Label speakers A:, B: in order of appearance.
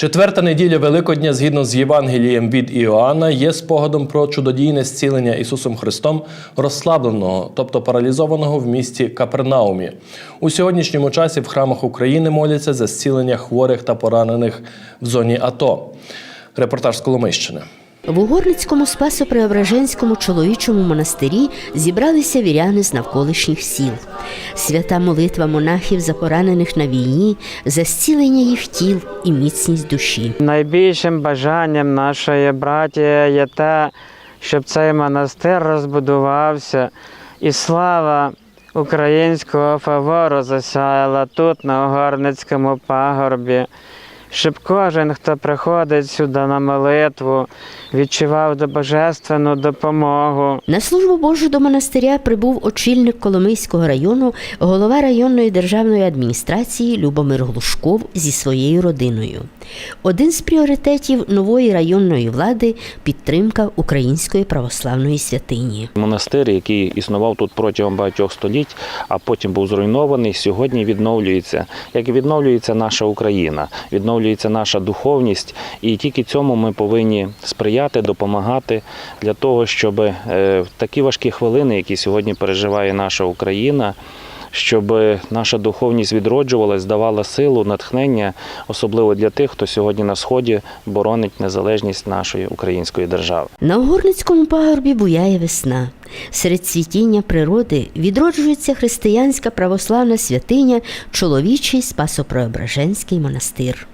A: Четверта неділя Великодня, згідно з Євангелієм від Іоанна, є спогадом про чудодійне зцілення Ісусом Христом розслабленого, тобто паралізованого в місті Капернаумі. У сьогоднішньому часі в храмах України моляться за зцілення хворих та поранених в зоні АТО. Репортаж з Коломийщини.
B: В Угорницькому Спасо-Преображенському чоловічому монастирі зібралися віряни з навколишніх сіл. Свята молитва монахів за поранених на війні, за зцілення їх тіл і міцність душі.
C: Найбільшим бажанням нашої братії є те, щоб цей монастир розбудувався, і слава українського фавору засяяла тут, на Угорницькому пагорбі, щоб кожен, хто приходить сюди на молитву, відчував до божественну допомогу.
B: На службу Божу до монастиря прибув очільник Коломийського району, голова районної державної адміністрації Любомир Глушков зі своєю родиною. Один з пріоритетів нової районної влади підтримка української православної святині.
D: Монастир, який існував тут протягом багатьох століть, а потім був зруйнований, сьогодні відновлюється, як і відновлюється наша Україна, відновлюється наша духовність, і тільки цьому ми повинні сприяти, допомагати для того, щоб е, в такі важкі хвилини, які сьогодні переживає наша Україна. Щоб наша духовність відроджувалась, давала силу, натхнення, особливо для тих, хто сьогодні на сході боронить незалежність нашої української держави.
B: На Угорницькому пагорбі буяє весна. Серед цвітіння природи відроджується християнська православна святиня, чоловічий Спасо-Преображенський монастир.